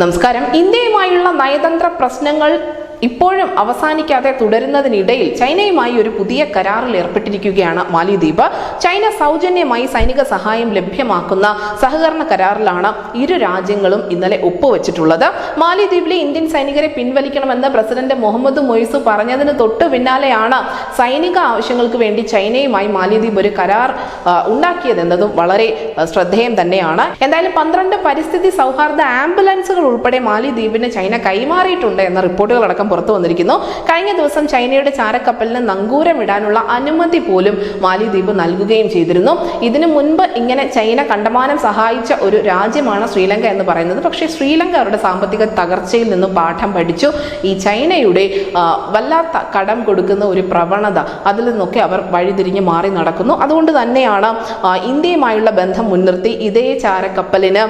നമസ്കാരം. ഇന്ത്യയുമായുള്ള നയതന്ത്ര പ്രശ്നങ്ങൾ ഇപ്പോഴും അവസാനിക്കാതെ തുടരുന്നതിനിടയിൽ ചൈനയുമായി ഒരു പുതിയ കരാറിൽ ഏർപ്പെട്ടിരിക്കുകയാണ് മാലിദ്വീപ്. ചൈന സൗജന്യമായി സൈനിക സഹായം ലഭ്യമാക്കുന്ന സഹകരണ കരാറിലാണ് ഇരു രാജ്യങ്ങളും ഇന്നലെ ഒപ്പുവെച്ചിട്ടുള്ളത്. മാലിദ്വീപിലെ ഇന്ത്യൻ സൈനികരെ പിൻവലിക്കണമെന്ന് പ്രസിഡന്റ് മുഹമ്മദ് മൊയ്സു പറഞ്ഞതിന് തൊട്ടു പിന്നാലെയാണ് സൈനിക ആവശ്യങ്ങൾക്ക് വേണ്ടി ചൈനയുമായി മാലിദ്വീപ് ഒരു കരാർ ഉണ്ടാക്കിയതെന്നതും വളരെ ശ്രദ്ധേയം തന്നെയാണ്. എന്തായാലും പന്ത്രണ്ട് പരിസ്ഥിതി സൗഹാർദ്ദ ആംബുലൻസുകൾ ഉൾപ്പെടെ മാലിദ്വീപിന് ചൈന കൈമാറിയിട്ടുണ്ട് എന്ന റിപ്പോർട്ടുകളടക്കം പുറത്തു വന്നിരിക്കുന്നു. കഴിഞ്ഞ ദിവസം ചൈനയുടെ ചാരക്കപ്പലിന് നങ്കൂരമിടാനുള്ള അനുമതി പോലും മാലിദ്വീപ് നൽകുകയും ചെയ്തിരുന്നു. ഇതിനു മുൻപ് ഇങ്ങനെ ചൈന കണ്ടമാനം സഹായിച്ച ഒരു രാജ്യമാണ് ശ്രീലങ്ക എന്ന് പറയുന്നത്. പക്ഷേ ശ്രീലങ്ക അവരുടെ സാമ്പത്തിക തകർച്ചയിൽ നിന്ന് പാഠം പഠിച്ചു. ഈ ചൈനയുടെ വല്ലാത്ത കടം കൊടുക്കുന്ന ഒരു പ്രവണത അതിൽ നിന്നൊക്കെ അവർ വഴിതിരിഞ്ഞ് മാറി നടക്കുന്നു. അതുകൊണ്ട് തന്നെയാണ് ഇന്ത്യയുമായുള്ള ബന്ധം മുൻനിർത്തി ഇതേ ചാരക്കപ്പലിന്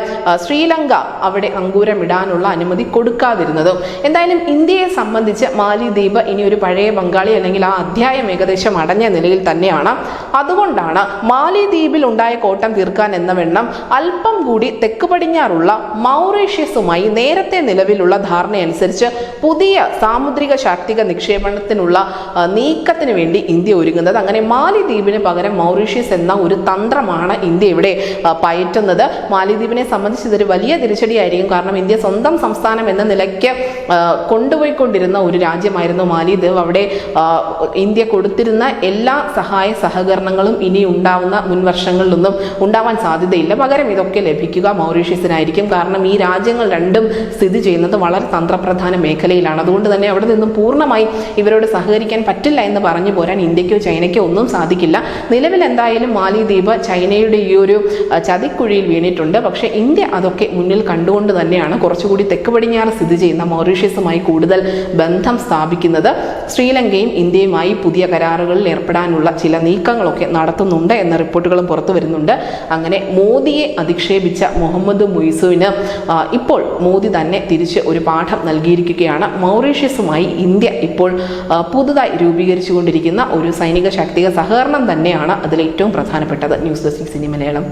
ശ്രീലങ്ക അവിടെ അങ്കൂരമിടാനുള്ള അനുമതി കൊടുക്കാതിരുന്നത്. എന്തായാലും ഇന്ത്യയെ സംബന്ധിച്ച് മാലിദ്വീപ് ഇനി ഒരു പഴയ ബംഗാളി അല്ലെങ്കിൽ ആ അധ്യായം ഏകദേശം അടഞ്ഞ നിലയിൽ തന്നെയാണ്. അതുകൊണ്ടാണ് മാലിദ്വീപിൽ ഉണ്ടായ കോട്ടം തീർക്കാൻ എന്ന വെണ്ണം അല്പം കൂടി തെക്ക് പടിഞ്ഞാറുള്ള മൗറീഷ്യസുമായി നേരത്തെ നിലവിലുള്ള ധാരണയനുസരിച്ച് പുതിയ സാമുദ്രിക ശാക്തിക നിക്ഷേപണത്തിനുള്ള നീക്കത്തിന് വേണ്ടി ഇന്ത്യ ഒരുങ്ങുന്നത്. അങ്ങനെ മാലിദ്വീപിന് പകരം മൗറീഷ്യസ് എന്ന ഒരു തന്ത്രമാണ് ഇന്ത്യ ഇവിടെ പയറ്റുന്നത്. മാലിദ്വീപിനെ സംബന്ധിച്ച് ഇതൊരു വലിയ തിരിച്ചടിയായിരിക്കും. കാരണം ഇന്ത്യ സ്വന്തം സംസ്ഥാനം എന്ന നിലയ്ക്ക് ആ, കൊണ്ടുപോയിക്കൊണ്ടിരുന്ന ഒരു രാജ്യമായിരുന്നു മാലിദ്വീപ് അവിടെ ഇന്ത്യ കൊടുത്തിരുന്ന എല്ലാ സഹായ സഹകരണങ്ങളും ഇനി ഉണ്ടാവുന്ന മുൻവർഷങ്ങളിലൊന്നും ഉണ്ടാവാൻ സാധ്യതയില്ല. പകരം ഇതൊക്കെ ലഭിക്കുക മൗറീഷ്യസിനായിരിക്കും. കാരണം ഈ രാജ്യങ്ങൾ രണ്ടും സ്ഥിതി ചെയ്യുന്നത് വളരെ തന്ത്രപ്രധാന മേഖലയിലാണ്. അതുകൊണ്ട് തന്നെ അവിടെ നിന്നും പൂർണമായി ഇവരോട് സഹകരിക്കാൻ പറ്റില്ല എന്ന് പറഞ്ഞു പോരാൻ ഇന്ത്യക്കോ ചൈനയ്ക്കോ ഒന്നും സാധിക്കില്ല. നിലവിൽ എന്തായാലും മാലിദ്വീപ് ചൈനയുടെ ഈ ഒരു ചതിക്കുഴിയിൽ വീണിട്ടുണ്ട്. പക്ഷേ ഇന്ത്യ അതൊക്കെ മുന്നിൽ കണ്ടുകൊണ്ട് തന്നെയാണ് കുറച്ചുകൂടി തെക്ക് പടിഞ്ഞാറ് സ്ഥിതി ചെയ്യുന്ന മൗറീഷ്യസുമായി കൂടുതൽ ബന്ധം സ്ഥാപിക്കുന്നത് ശ്രീലങ്കയും ഇന്ത്യയുമായി പുതിയ കരാറുകളിൽ ഏർപ്പെടാനുള്ള ചില നീക്കങ്ങളൊക്കെ നടത്തുന്നുണ്ട് എന്ന റിപ്പോർട്ടുകളും പുറത്തു വരുന്നുണ്ട്. അങ്ങനെ മോദിയെ അധിക്ഷേപിച്ച മുഹമ്മദ് മുയ്സുവിന് ഇപ്പോൾ മോദി തന്നെ തിരിച്ച് ഒരു പാഠം നൽകിയിരിക്കുകയാണ്. മൗറീഷ്യസുമായി ഇന്ത്യ ഇപ്പോൾ പുതുതായി രൂപീകരിച്ചുകൊണ്ടിരിക്കുന്ന ഒരു സൈനിക ശാക്തിക സഹകരണം തന്നെയാണ് അതിൽ ഏറ്റവും പ്രധാനപ്പെട്ടത്. News desk Sini Malayalam